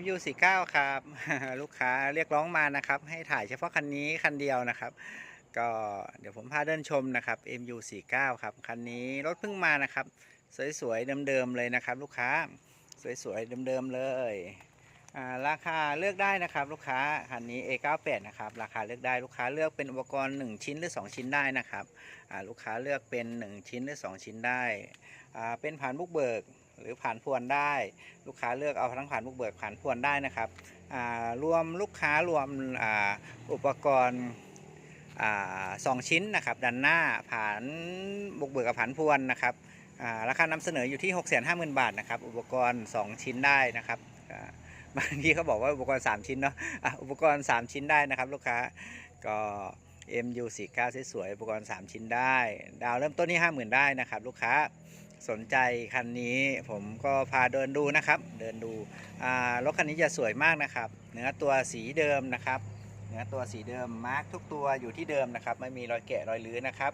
MU49 ครับ ลูกค้าเรียกร้องมานะครับ ให้ถ่ายเฉพาะคันนี้คันเดียวนะครับ ก็เดี๋ยวผมพาเดินชมนะครับ MU49 ครับ คันนี้รถเพิ่งมานะครับ สวยๆเดิมๆเลยนะครับ ลูกค้าสวยๆเดิมๆเลยราคาเลือกได้นะครับ ลูกค้าคันนี้ A98 นะครับราคาเลือกได้ลูกค้าเลือกเป็นอุปกรณ์ 1 ชิ้นหรือ 2 ชิ้นได้นะครับลูกค้าเลือกเป็น 1 ชิ้นหรือ 2 ชิ้นได้เป็นผ่านบุกเบิก หรือผ่านพวนได้ ลูกค้าเลือกเอาทั้งผ่านบุกเบิกผ่านพวนได้นะครับรวมลูกค้ารวมออุปกรณ์สองชิ้นนะครับด้านหน้าผ่านบุกเบิกกับผ่านพวนนะครับราคานำเสนออยู่ที่ 6 5 0 0 0 0 บาทนะครับอุปกรณ์ 2 ชิ้นได้นะครับบางทีเขาบอกว่าอุปกรณ์ 3 ชิ้นเนาะอะอุปกรณ์ 3 ชิ้นได้นะครับลูกค้าก็ MU49 สวยๆอุปกรณ์ 3 ชิ้นได้ ดาวเริ่มต้นที่ 50,000 ได้นะครับลูกค้า สนใจคันนี้ผมก็พาเดินดูนะครับ เดินดูรถคันนี้จะสวยมากนะครับ เนื้อตัวสีเดิมนะครับ เนื้อตัวสีเดิมมาร์กทุกตัวอยู่ที่เดิมนะครับ ไม่มีรอยแกะรอยลื้อนะครับ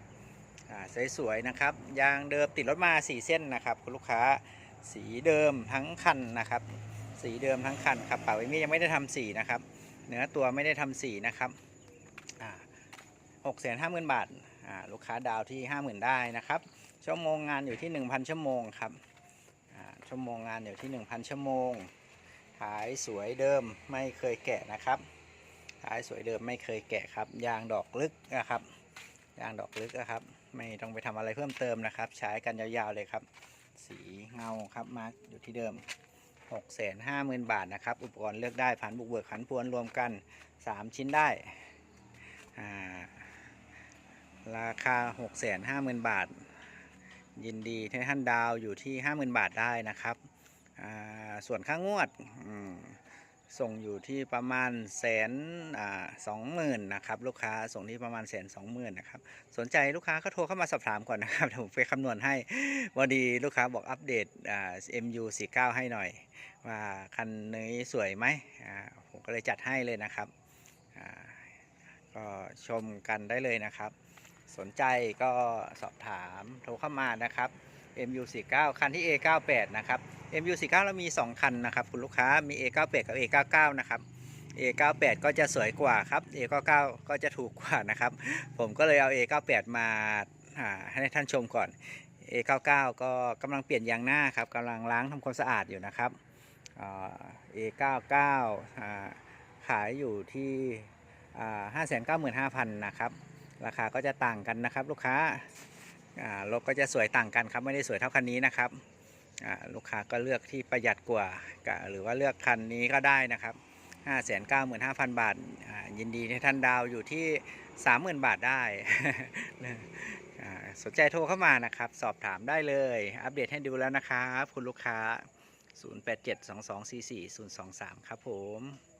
สวยๆนะครับยางเดิมติดรถมา 4 เส้นนะครับ คุณลูกค้าสีเดิมทั้งคันนะครับ สีเดิมทั้งคันครับเป่าเอมี่ยังไม่ได้ทำสีนะครับ เนื้อตัวไม่ได้ทำสีนะครับหกแสนห้าหมื่นบาทลูกค้าดาวที่50,000ได้นะครับ ชั่วโมงงานอยู่ที่ 1,000 ชั่วโมงครับชั่วโมงงานอยู่ที่ 1,000 ชั่วโมงท้ายสวยเดิมไม่เคยแกะนะครับท้ายสวยเดิมไม่เคยแกะครับ ยางดอกลึกนะครับยางดอกลึกนะครับ ไม่ต้องไปทำอะไรเพิ่มเติมนะครับ ใช้กันยาวๆเลยครับ สีเงาครับมาร์กอยู่ที่เดิม 6 5 0 0 0 0 บาทนะครับ อุปกรณ์เลือกได้ผ่านบุกเบิกขันพวนรวมกัน 3 ชิ้นได้อ่าราคา 6 5 0 0 0 0 บาท ยินดีที่ท่านดาวอยู่ที่ 50,000 บาทได้นะครับ ส่วนค่างวดส่งอยู่ที่ประมาณแสนสองหมื่นนะครับลูกค้าส่งที่ประมาณแสนสองหมื่นนะครับสนใจลูกค้าก็โทรเข้ามาสอบถามก่อนนะครับเดี๋ยวผมไปคำนวณให้วันดีลูกค้าบอกอัปเดตอ่า MU49 ให้หน่อย ว่าคันนี้สวยไหมอ่าผมก็เลยจัดให้เลยนะครับอ่าก็ชมกันได้เลยนะครับ สนใจก็สอบถามโทรเข้ามานะครับ MU49 คันที่ A98 นะครับ MU49 เรามี 2 คันนะครับ คุณลูกค้ามี A98 กับ A99 นะครับ A98 ก็จะสวยกว่าครับ A99 ก็จะถูกกว่านะครับ ผมก็เลยเอา A98 มาให้ท่านชมก่อน A99 ก็กำลังเปลี่ยนยางหน้าครับกำลังล้างทำความสะอาดอยู่นะครับ A99 ขายอยู่ที่ห้าแสนเก้าหมื่นห้าพันนะครับ ราคาก็จะต่างกันนะครับ ลูกค้ารถก็จะสวยต่างกันครับไม่ได้สวยเท่าคันนี้นะครับลูกค้าก็เลือกที่ประหยัดกว่า หรือว่าเลือกคันนี้ก็ได้นะครับ 595,000 บาทอ่ายินดีให้ท่านดาวอยู่ที่ 30,000 บาทได้ สนใจโทรเข้ามานะครับ สอบถามได้เลย อัปเดตให้ดูแล้วนะครับ คุณลูกค้า 0872244023 ครับผม